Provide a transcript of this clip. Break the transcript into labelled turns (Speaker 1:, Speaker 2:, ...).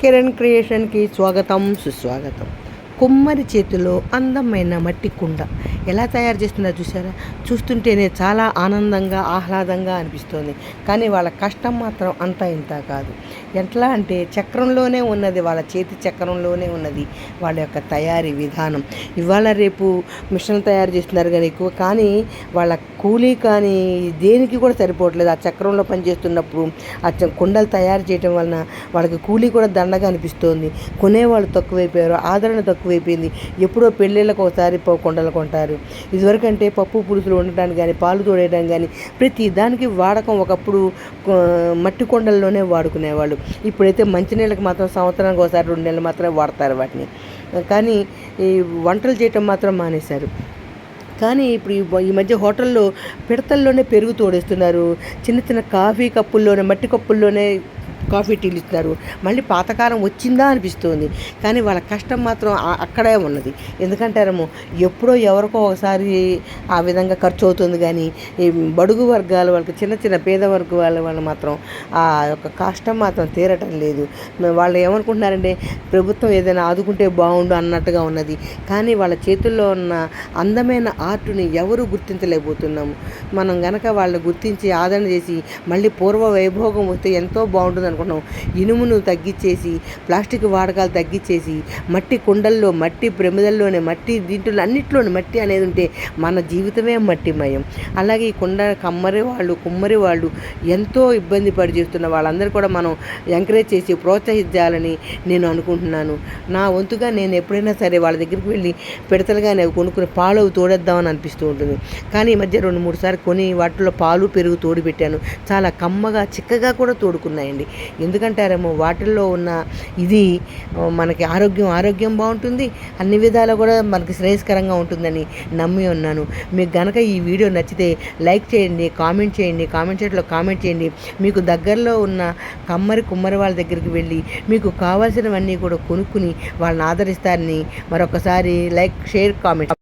Speaker 1: కిరణ్ క్రియేషన్కి స్వాగతం సుస్వాగతం. కుమ్మరి చేతిలో అందమైన మట్టి కుండ. ఎలా తయారు చేస్తున్నారో చూసారా చూస్తుంటేనే చాలా ఆనందంగా ఆహ్లాదంగా అనిపిస్తుంది. కానీ వాళ్ళ కష్టం మాత్రం అంత ఇంత కాదు. ఎట్లా అంటే చక్రంలోనే ఉన్నది వాళ్ళ చేతి చక్రంలోనే ఉన్నది వాళ్ళ యొక్క తయారీ విధానం. ఇవాళ రేపు మిషన్ తయారు చేస్తున్నారు కానీ ఎక్కువ. కానీ వాళ్ళ కూలీ కానీ దేనికి కూడా సరిపోవట్లేదు. ఆ చక్రంలో పనిచేస్తున్నప్పుడు ఆ చ- కుండలు తయారు చేయటం వలన వాళ్ళకి కూలీ కూడా దండగా అనిపిస్తోంది. కొనేవాళ్ళు తక్కువైపోయారు ఆదరణ ఎక్కువైపోయింది. ఎప్పుడో పెళ్ళిళ్ళకు ఒకసారి కొండలు కుండలు కొంటారు. ఇదివరకంటే పప్పు పులుసులు వండటానికి కానీ పాలు తోడేయడానికి కానీ ప్రతి దానికి వాడకం ఒకప్పుడు మట్టి కొండల్లోనే వాడుకునేవాళ్ళు. ఇప్పుడైతే మంచినీళ్ళకి మాత్రం సంవత్సరానికి ఒకసారి రెండు నెలలు మాత్రమే వాడతారు వాటిని. కానీ ఈ వంటలు చేయటం మాత్రం మానేశారు. కానీ ఇప్పుడు ఈ మధ్య హోటల్లో పిడతల్లోనే పెరుగు తోడేస్తున్నారు. చిన్న చిన్న కాఫీ కప్పుల్లోనే మట్టి కప్పుల్లోనే కాఫీ టీలు ఇస్తున్నారు మళ్ళీ పాతకాలం వచ్చిందా అనిపిస్తుంది. కానీ వాళ్ళ కష్టం మాత్రం అక్కడే ఉన్నది. ఎందుకంటారేమో ఎప్పుడో ఎవరికో ఒకసారి ఆ విధంగా ఖర్చు అవుతుంది కానీ ఈ బడుగు వర్గాల వాళ్ళకి చిన్న చిన్న పేద వర్గ వాళ్ళ వాళ్ళు మాత్రం ఆ యొక్క కష్టం మాత్రం తీరటం లేదు. వాళ్ళు ఏమనుకుంటున్నారంటే ప్రభుత్వం ఏదైనా ఆదుకుంటే బాగుండు అన్నట్టుగా ఉన్నది. కానీ వాళ్ళ చేతుల్లో ఉన్న అందమైన ఆర్టుని ఎవరు గుర్తించలేకపోతున్నాము. మనం గనక వాళ్ళు గుర్తించి ఆదరణ చేసి మళ్ళీ పూర్వ వైభోగం వస్తే ఎంతో బాగుంటుంది అనుకున్నాం ఇనుమును తగ్గించేసి ప్లాస్టిక్ వాడకాలు తగ్గించేసి మట్టి కుండల్లో మట్టి ప్రమిదల్లోనే మట్టి దీంట్లో అన్నిట్లోనే మట్టి అనేది ఉంటే మన జీవితమే మట్టిమయం. అలాగే ఈ కుండ కమ్మరి వాళ్ళు కుమ్మరి వాళ్ళు ఎంతో ఇబ్బంది పడి చేస్తున్న వాళ్ళందరూ కూడా మనం ఎంకరేజ్ చేసి ప్రోత్సహించాలని నేను అనుకుంటున్నాను. నా వంతుగా నేను ఎప్పుడైనా సరే వాళ్ళ దగ్గరికి వెళ్ళి పిడతలుగానే అవి కొనుక్కుని పాలు తోడేద్దామని అనిపిస్తూ ఉంటుంది. కానీ ఈ మధ్య రెండు మూడు సార్లు కొని వాటిలో పాలు పెరుగు తోడు పెట్టాను చాలా కమ్మగా చిక్కగా కూడా తోడుకున్నాయండి. ఎందుకంటారేమో వాటిల్లో ఉన్న ఇది మనకి ఆరోగ్యం ఆరోగ్యం బాగుంటుంది అన్ని విధాలు కూడా మనకి శ్రేయస్కరంగా ఉంటుందని నమ్మి ఉన్నాను. మీకు గనక ఈ వీడియో నచ్చితే లైక్ చేయండి కామెంట్ చేయండి కామెంట్ చేయట్లో కామెంట్ చేయండి. మీకు దగ్గరలో ఉన్న కమ్మరి కుమ్మరి వాళ్ళ దగ్గరికి వెళ్ళి మీకు కావాల్సినవన్నీ కూడా కొనుక్కుని వాళ్ళని ఆదరిస్తారని మరొకసారి లైక్ షేర్ కామెంట్.